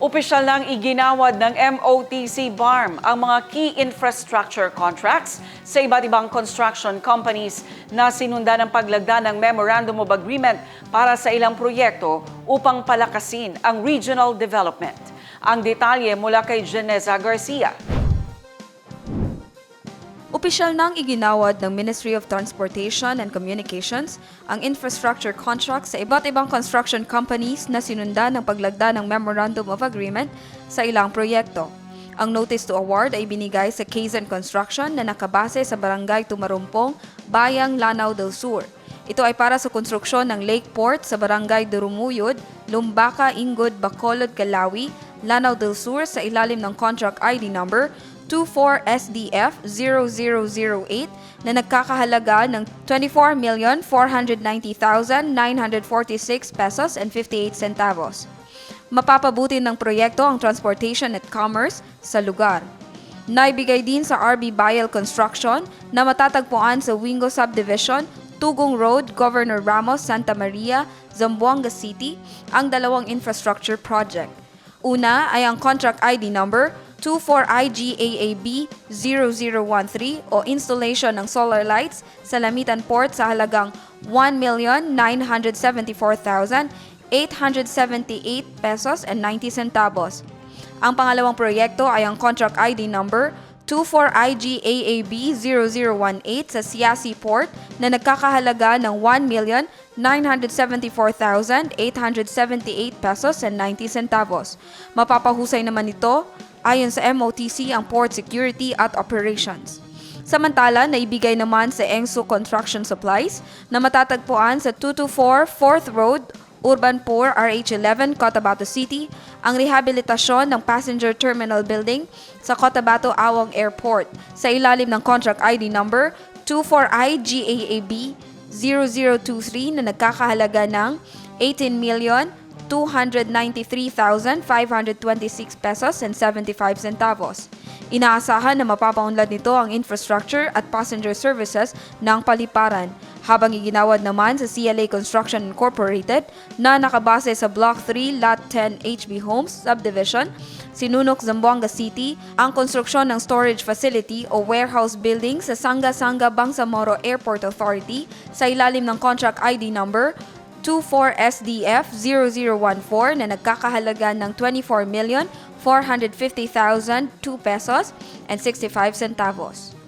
Opisyal nang iginawad ng MOTC BARM ang mga key infrastructure contracts sa iba't ibang construction companies na sinunda ng paglagda ng Memorandum of Agreement para sa ilang proyekto upang palakasin ang regional development. Ang detalye mula kay Geneza Garcia. Opisyal nang iginawad ng Ministry of Transportation and Communications ang infrastructure contract sa iba't ibang construction companies na sinundan ng paglagda ng Memorandum of Agreement sa ilang proyekto. Ang notice to award ay binigay sa Kazan Construction na nakabase sa Barangay Tumarumpong, Bayang Lanao del Sur. Ito ay para sa konstruksyon ng Lake Port sa Barangay Durumuyod, Lumbaka, Ingod, Bacolod, Calawi, Lanao del Sur sa ilalim ng contract ID number 24SDF 0008 na nagkakahalaga ng 24,490,946 pesos and 58 centavos. Mapapabuti ng proyekto ang transportation at commerce sa lugar. Naibigay din sa RB Bial Construction na matatagpuan sa Wingo Subdivision, Tugong Road, Governor Ramos, Santa Maria, Zamboanga City ang dalawang infrastructure project. Una ay ang contract ID number 24IGAAB 0013 o installation ng solar lights sa Lamitan Port sa halagang 1,974,878 pesos and 90 centavos. Ang pangalawang proyekto ay ang contract ID number 24IGAAB 0018 sa Siasi Port na nagkakahalaga ng 1,974,878 pesos and 90 centavos. Mapapahusay naman ito ayon sa MOTC ang port security at operations. Samantala, naibigay naman sa Engso Construction Supplies na matatagpuan sa 224 4th Road, Urban 4, RH11, Cotabato City, ang rehabilitasyon ng Passenger Terminal Building sa Cotabato Awang Airport sa ilalim ng contract ID number 24IGAAB 0023 na nagkakahalaga ng 18 million 293,526 pesos and 75 centavos. Inaasahan na mapapaunlad nito ang infrastructure at passenger services ng paliparan habang iginawad naman sa CLA Construction Incorporated na nakabase sa Block 3, Lot 10 HB Homes Subdivision, Sinunok, Zamboanga City, ang konstruksyon ng storage facility o warehouse building sa Sanga-Sanga Bangsamoro Airport Authority sa ilalim ng contract ID number 24SDF 0014 na nagkakahalaga ng 24,450,002 pesos and 65 centavos.